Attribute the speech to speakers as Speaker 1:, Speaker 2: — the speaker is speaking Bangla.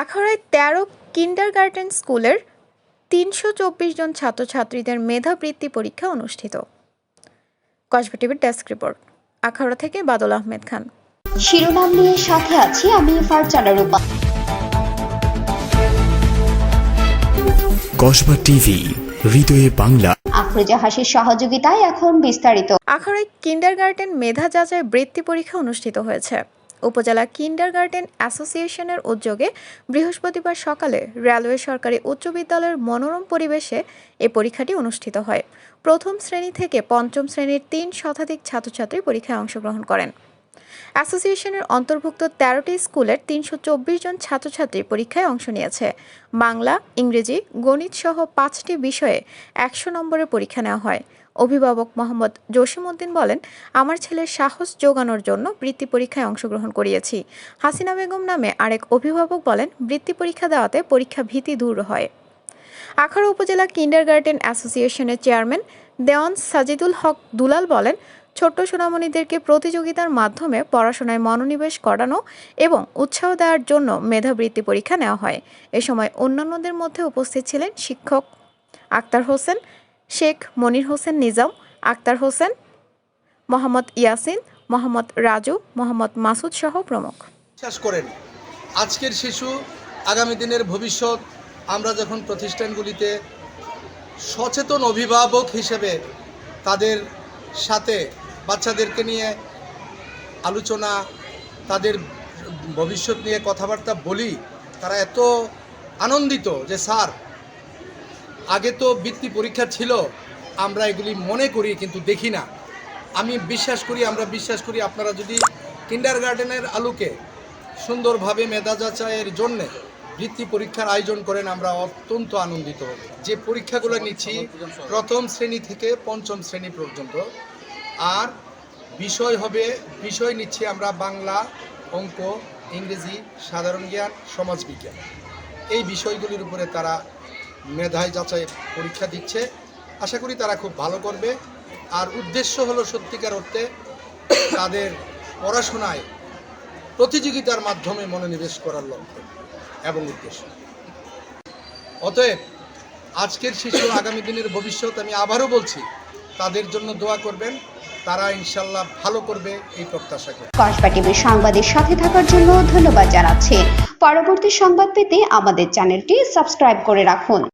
Speaker 1: আখাউড়ায় তেরো কিন্ডার গার্ডেন স্কুলের তিনশো চব্বিশ জন ছাত্রছাত্রীদের মেধাবৃত্তি পরীক্ষা অনুষ্ঠিত। কসবা টিভির ডেস্ক রিপোর্ট আখাউড়া থেকে বাদল আহমেদ খান।
Speaker 2: শিরোনাম নিয়ে সাথে আছি আমি ফারজানা রূপা।
Speaker 3: কসবা টিভি হৃদয়ে বাংলা।
Speaker 2: আফরোজা হাসির সহযোগিতায় এখন বিস্তারিত।
Speaker 1: আখাউড়ায় কিন্ডার গার্ডেন মেধা যাচাই বৃত্তি পরীক্ষা অনুষ্ঠিত হয়েছে। উপজেলা কিন্ডার গার্ডেন অ্যাসোসিয়েশনের উদ্যোগে বৃহস্পতিবার সকালে রেলওয়ে সরকারি উচ্চ বিদ্যালয়ের মনোরম পরিবেশে এ পরীক্ষাটি অনুষ্ঠিত হয়। প্রথম শ্রেণি থেকে পঞ্চম শ্রেণির তিন শতাধিক ছাত্রছাত্রী পরীক্ষায় অংশগ্রহণ করেন। অ্যাসোসিয়েশনের অন্তর্ভুক্ত তেরোটি স্কুলের তিনশো চব্বিশ জন ছাত্রছাত্রী পরীক্ষায় অংশ নিয়েছে। বাংলা, ইংরেজি, গণিত সহ পাঁচটি বিষয়ে একশো নম্বরের পরীক্ষা নেওয়া হয়। অভিভাবক মোহাম্মদ জসিমউদ্দিন বলেন, আমার ছেলের সাহস যোগানোর জন্য বৃত্তি পরীক্ষায় অংশগ্রহণ করিয়েছি। হাসিনা বেগম নামে আরেক অভিভাবক বলেন, বৃত্তি পরীক্ষা দেওয়াতে পরীক্ষা ভীতি দূর হয়। আখাড়া উপজেলা কিন্ডার গার্ডেন অ্যাসোসিয়েশনের চেয়ারম্যান দেওয়ান সাজিদুল হক দুলাল বলেন, ছোট্ট সোনামণিদেরকে প্রতিযোগিতার মাধ্যমে পড়াশোনায় মনোনিবেশ করানো এবং উৎসাহ দেওয়ার জন্য মেধাবৃত্তি পরীক্ষা নেওয়া হয়। এ সময় অন্যান্যদের মধ্যে উপস্থিত ছিলেন শিক্ষক আক্তার হোসেন শেখ মনির হোসেন নিজাম, আক্তার হোসেন, মোহাম্মদ ইয়াসিন, মোহাম্মদ রাজু, মোহাম্মদ মাসুদ সহ প্রমুখ।
Speaker 4: বিশ্বাস করেন, আজকের শিশু আগামী দিনের ভবিষ্যৎ, আমরা যখন প্রতিষ্ঠানগুলিতে সচেতন অভিভাবক হিসেবে তাদের সাথে বাচ্চাদেরকে নিয়ে আলোচনা, তাদের ভবিষ্যৎ নিয়ে কথাবার্তা বলি, তারা এত আনন্দিত যে, স্যার আগে তো বৃত্তি পরীক্ষা ছিল, আমরা এগুলি মনে করি কিন্তু দেখি না। আমি বিশ্বাস করি, আমরা বিশ্বাস করি আপনারা যদি কিন্ডার গার্ডেনের আলোকে সুন্দরভাবে মেধা যাচাইয়ের জন্যে বৃত্তি পরীক্ষার আয়োজন করেন, আমরা অত্যন্ত আনন্দিত। যে পরীক্ষাগুলো নিচ্ছি, প্রথম শ্রেণি থেকে পঞ্চম শ্রেণি পর্যন্ত। আর বিষয় হবে, বিষয় নিচ্ছি আমরা বাংলা, অঙ্ক, ইংরেজি, সাধারণ জ্ঞান, সমাজবিজ্ঞান। এই বিষয়গুলির উপরে তারা মেধায় যাচাই পরীক্ষা দিচ্ছে। আশা করি তারা খুব ভালো করবে। আর উদ্দেশ্য হলো সত্যিকার অর্থে তাদের পড়াশোনায় প্রতিযোগিতার মাধ্যমে মনোনিবেশ করার লক্ষ্য এবং উদ্দেশ্য। অতএব আজকের শিশু আগামী দিনের ভবিষ্যৎ আমি আবারও বলছি, তাদের জন্য দোয়া করবেন। তারা ইনশাল্লাহ ভালো করবে এই প্রত্যাশা করি।
Speaker 2: কসবা টিভির সাংবাদিক সাথে থাকার জন্য ধন্যবাদ জানাচ্ছি। পরবর্তী সংবাদ পেতে আমাদের চ্যানেলটি সাবস্ক্রাইব করে রাখুন।